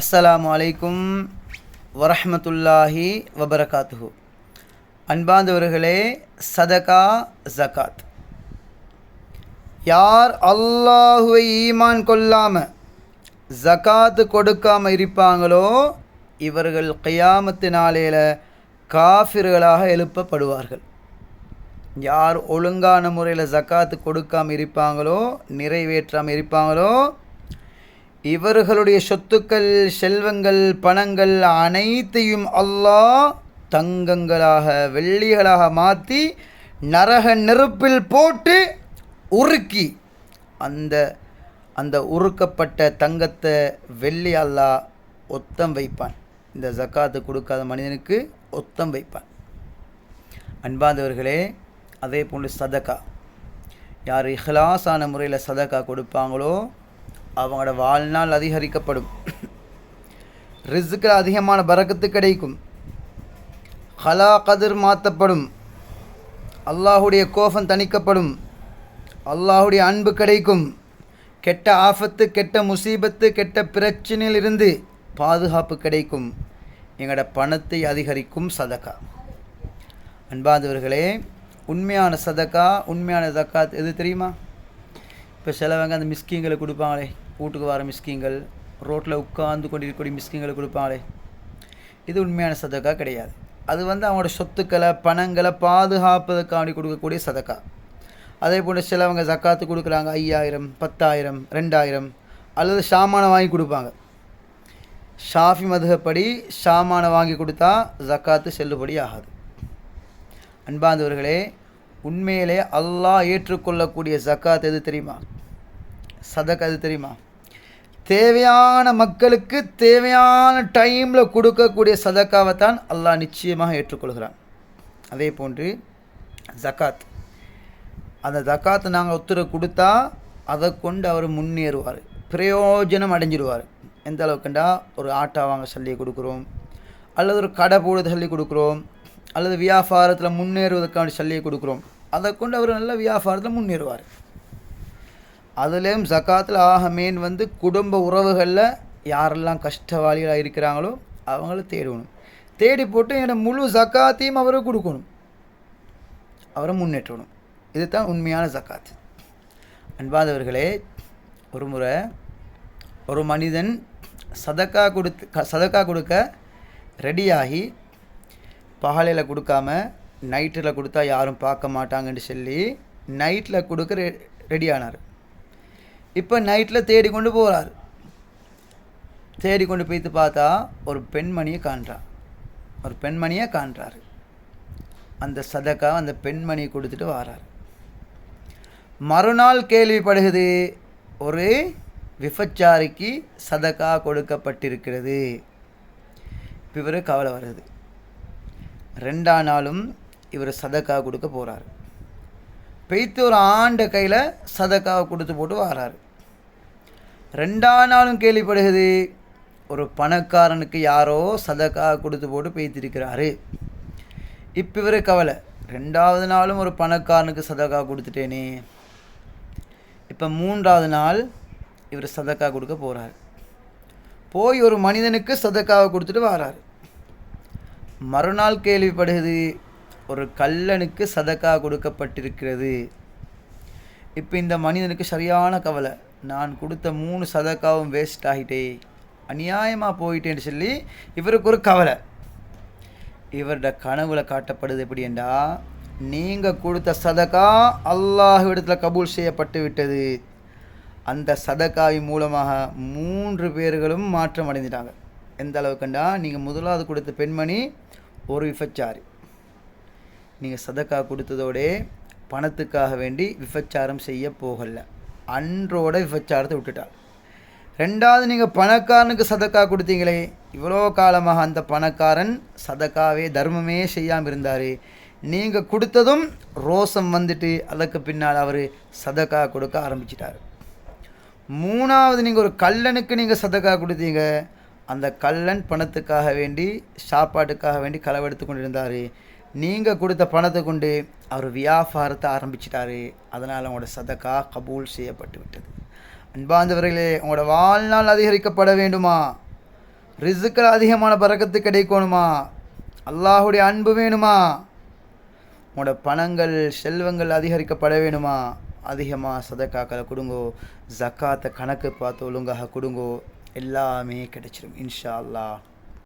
அஸ்ஸலாமு அலைக்கும் வரஹ்மத்துல்லாஹி வபரகாத்துஹு. அன்பாந்தவர்களே சதகா ஜகாத் யார் அல்லாஹுவை ஈமான் கொள்ளாமல் ஜகாத்து கொடுக்காமல் இருப்பாங்களோ இவர்கள் கையாமத்து நாளையில் காஃபிர்களாக எழுப்பப்படுவார்கள். யார் ஒழுங்கான முறையில் ஜக்காத்து கொடுக்காமல் இருப்பாங்களோ நிறைவேற்றாமல் இருப்பாங்களோ இவர்களுடைய சொத்துக்கள் செல்வங்கள் பணங்கள் அனைத்தையும் அல்லாஹ் தங்கங்களாக வெள்ளிகளாக மாற்றி நரக நெருப்பில் போட்டு உருக்கி அந்த அந்த உருக்கப்பட்ட தங்கத்தை வெள்ளி அல்லாஹ் ஒத்தம் வைப்பான். இந்த ஜக்காத்து கொடுக்காத மனிதனுக்கு ஒத்தம் வைப்பான். அன்பாந்தவர்களே அதே போன்று சதக்கா. யார் இஹ்லாஸான முறையில் சதக்கா கொடுப்பாங்களோ அவங்களோட வாழ்நாள் அதிகரிக்கப்படும். ரிஸ்கில் அதிகமான பறக்கத்து கிடைக்கும். ஹலா கதிர் மாற்றப்படும் அல்லாஹுடைய கோபம் தணிக்கப்படும். அல்லாஹுடைய அன்பு கிடைக்கும். கெட்ட ஆபத்து கெட்ட முசீபத்து கெட்ட பிரச்சனையிலிருந்து பாதுகாப்பு கிடைக்கும். எங்களோட பணத்தை அதிகரிக்கும் சதக்கா. அன்பாதவர்களே உண்மையான சதக்கா உண்மையான ஜக்காத் எது தெரியுமா? இப்போ சிலவங்க அந்த மிஸ்கிங்களை கொடுப்பாங்களே வீட்டுக்கு வர மிஸ்கிங்கள் ரோட்டில் உட்கார்ந்து கொண்டிருக்கக்கூடிய மிஸ்கிங்களை கொடுப்பாங்களே. இது உண்மையான சதக்கா கிடையாது. அது வந்து அவங்களோட சொத்துக்களை பணங்களை பாதுகாப்பதற்காண்டி கொடுக்கக்கூடிய சதக்கா. அதே போல் சிலவங்க ஜக்காத்து கொடுக்குறாங்க ஐயாயிரம் பத்தாயிரம் ரெண்டாயிரம் அல்லது ஷாமானை வாங்கி கொடுப்பாங்க. ஷாஃபி மதுகப்படி ஷாமானை வாங்கி கொடுத்தா ஜக்காத்து செல்லுபடி ஆகாது. அன்பாந்தவர்களே உண்மையிலே அல்லாஹ் ஏற்றுக்கொள்ளக்கூடிய ஜக்காத் எது தெரியுமா? சதக் எது தெரியுமா? தேவையான மக்களுக்கு தேவையான டைமில் கொடுக்கக்கூடிய சதக்காவை தான் அல்லாஹ் நிச்சயமாக ஏற்றுக்கொள்கிறான். அதே போன்று ஜக்காத் அந்த ஜக்காத்தை நாங்கள் உத்தரவு கொடுத்தா அதை கொண்டு அவர் முன்னேறுவார். பிரயோஜனம் அடைஞ்சிடுவார். எந்த அளவுக்குண்டா? ஒரு ஆட்டா வாங்க சொல்லி கொடுக்குறோம். அல்லது ஒரு கடை போடுறது சொல்லி கொடுக்குறோம். அல்லது வியாபாரத்தில் முன்னேறுவதற்கான சொல்லியை கொடுக்குறோம். அதை கொண்டு அவர் நல்ல வியாபாரத்தில் முன்னேறுவார். அதுலேயும் ஜக்காத்தில் ஆக மெயின் வந்து குடும்ப உறவுகளில் யாரெல்லாம் கஷ்டவாளிகளாக இருக்கிறாங்களோ அவங்கள தேடணும். தேடி போட்டு என்னை முழு ஜக்காத்தையும் அவரை கொடுக்கணும். அவரை முன்னேற்றணும். இதுதான் உண்மையான ஜக்காத். அன்பாதவர்களே ஒரு முறை ஒரு மனிதன் சதக்கா கொடுத்து க- சதக்கா கொடுக்க ரெடியாகி பகலையில் கொடுக்காம நைட்டில் கொடுத்தா யாரும் பார்க்க மாட்டாங்கன்னு சொல்லி நைட்டில் கொடுக்க ரெ ரெடி ஆனார் இப்போ நைட்டில் தேடி கொண்டு போகிறார் தேடி கொண்டு போய்த்து பார்த்தா ஒரு பெண்மணியை காண்றான். ஒரு பெண்மணியை காண்றாரு. அந்த சதக்கா அந்த பெண்மணியை கொடுத்துட்டு வாரார். மறுநாள் கேள்விப்படுகிறது ஒரு விபச்சாரிக்கு சதக்கா கொடுக்கப்பட்டிருக்கிறது. இவர் கவலை வருது. ரெண்டாம் நாளும் இவர் சதக்கா கொடுக்க போகிறார் பெய்த்து ஒரு ஆண்ட கையில் சதக்காவை கொடுத்து போட்டு வராரு. ரெண்டாம் நாளும் கேள்விப்படுகிறது. ஒரு பணக்காரனுக்கு யாரோ சதக்கா கொடுத்து போட்டு பேத்திருக்கிறாரு இப்போ இவர் கவலை. ரெண்டாவது நாளும் ஒரு பணக்காரனுக்கு சதக்கா கொடுத்துட்டேனே. இப்போ மூன்றாவது நாள் இவர் சதக்கா கொடுக்க போகிறார் போய் ஒரு மனிதனுக்கு சதக்காவை கொடுத்துட்டு வரார். மறுநாள் கேள்விப்படுகிறது ஒரு கல்லனுக்கு சதக்கா கொடுக்கப்பட்டிருக்கிறது. இப்போ இந்த மனிதனுக்கு சரியான கவலை. நான் கொடுத்த மூணு சதக்காவும் வேஸ்ட் ஆகிட்டே. அநியாயமாக போயிட்டேன்னு சொல்லி இவருக்கு ஒரு கவலை. இவரோட கனவுல காட்டப்படுது எப்படி என்றா நீங்கள் கொடுத்த சதக்கா அல்லாஹ்விடத்தில் கபூல் செய்யப்பட்டு விட்டது. அந்த சதக்காவின் மூலமாக மூன்று பேர்களும் மாற்றம் அடைந்துட்டாங்க. எந்த அளவுக்குண்டா? நீங்கள் முதலாவது கொடுத்த பெண்மணி ஒரு விபச்சாரி. நீங்கள் சதக்கா கொடுத்ததோடே பணத்துக்காக வேண்டி விபச்சாரம் செய்ய போகலை. அன்றோட விபச்சாரத்தை விட்டுட்டார் ரெண்டாவது நீங்கள் பணக்காரனுக்கு சதக்கா கொடுத்தீங்களே இவ்வளோ காலமாக அந்த பணக்காரன் சதக்காவே தர்மமே செய்யாமல் இருந்தார். நீங்கள் கொடுத்ததும் ரோசம் வந்துட்டு அதுக்கு பின்னால் அவர் சதக்கா கொடுக்க ஆரம்பிச்சிட்டார். மூணாவது நீங்கள் ஒரு கல்லனுக்கு நீங்கள் சதக்கா கொடுத்தீங்க அந்த கல்லன் பணத்துக்காக வேண்டி சாப்பாட்டுக்காக வேண்டி களவெடுத்து கொண்டிருந்தார். நீங்கள் கொடுத்த பணத்தை கொண்டு அவர் வியாபாரத்தை ஆரம்பிச்சிட்டாரு. அதனால் அவங்களோட சதக்கா கபூல் செய்யப்பட்டு விட்டது. அன்பாந்தவர்களே உங்களோட வாழ்நாள் அதிகரிக்கப்பட வேண்டுமா? ரிசுக்கள் அதிகமான பறக்கத்து கிடைக்கணுமா? அல்லாஹுடைய அன்பு வேணுமா? உங்களோட பணங்கள் செல்வங்கள் அதிகரிக்கப்பட வேணுமா? அதிகமாக சதக்காக்களை கொடுங்கோ ஜக்காத்தை கணக்கு பார்த்து ஒழுங்காக கொடுங்கோ எல்லாமே கிடைச்சிரும் இன்ஷா அல்லாஹ்.